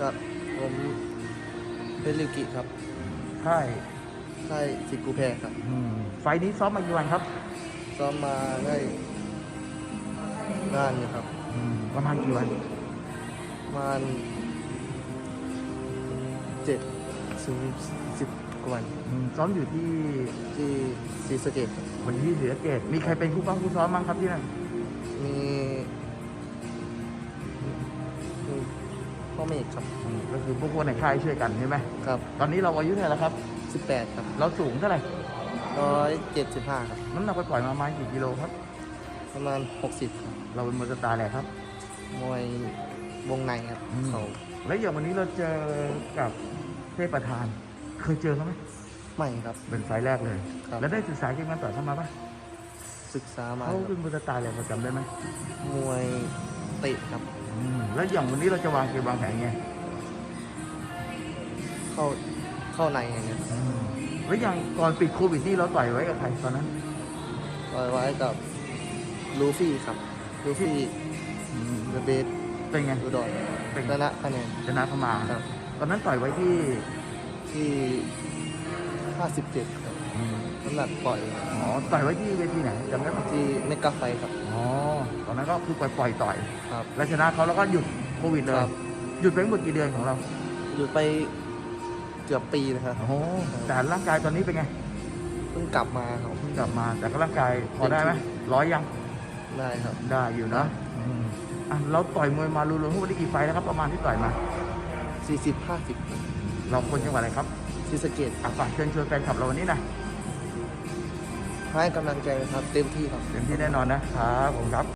ครับ ผมเพชรลิวกิครับค่ายค่ายสิกูแพรครับ อืมไฟล์นี้ซ้อมมากี่วันครับซ้อมมาได้นานอยู่ครับ อืมประมาณกี่วันประมาณเจ็ดถึงสิบกว่าวันอืมซ้อมอยู่ที่ที่ศรีสะเกดครับวันที่ศรีสะเกดมีใครเป็นคู่ป้องคู่ซ้อมบ้างครับที่นั่นมีมี พ่อเมฆครับอืมก็คือพวกคนในค่ายช่วยกันใช่ไหมครับตอนนี้เราอายุเท่าไหร่แล้วครับสิบแปดครับเราสูงเท่าไหร่ร้อยเจ็ดสิบห้าครับ น้ำหนักไปปล่อยๆมาประมาณกี่กิโลครับ ประมาณหกสิบครับเราเป็นมวยสไตล์อะไรครับ มวยวงในครับอืม เขาแล้วอย่างวันนี้เราเจอกับเทพประธาน เคยเจอเขาไหมไม่ครับ เป็นไฟล์แรกเลย ครับ แล้วได้ศึกษาเกมการต่อยเข้ามาปะศึกษามาเขาคเป็รับนมวยสไตล์อะไรพอจำได้ไหมมวยเตะครับอืมแล้วอย่างวันนี้เราจะวางเกมวางแผนไงเข้าเข้าในอย่างเงี้ยอืมแล้วอย่างก่อนปิดโควิดนี่เราต่อยไว้กับใครตอนนั้นต่อยไว้กับลูฟี่ครับลูฟี่อืมเดอะเบสเป็นไง อุดรเป็นชนะคะแนนชนะเข้ามาครับตอนนั้นต่อยไว้ที่ที่ 57ครับอืมน้ำหนักปล่อยอ๋อต่อยไว้ที่เวทีไหนจำได้ไหมที่เมกาไฟครับอ๋อต อนนั้นก็คือปล่อยปล่อยๆต่อยครับ แล้วชนะเขาแล้วก็หยุดโควิดเลยครับ หยุดไปทั้งหมดกี่เดือนของเราหยุดไปเกือบปีนะครับโอ้โหแต่ร่างกายตอนนี้เป็นไงเพิ่งกลับมาครับ เพิ่งกลับมาแต่ก็ร่างกายพอได้ไหมร้อยยังได้ครับ ได้อยู่นะอืมอะเราต่อยมวยมารวมๆทั้งหมดได้กี่ไฟล์แล้วครับประมาณที่ต่อยมา 40 50เราคนจังหวัดอะไรครับศรีสะเกดอะฝากเชิญชวนแฟนคลับเราวันนี้นะให้กำลังใจครับ เต็มที่ครับ เต็มที่แน่นอนนะครับผมครับ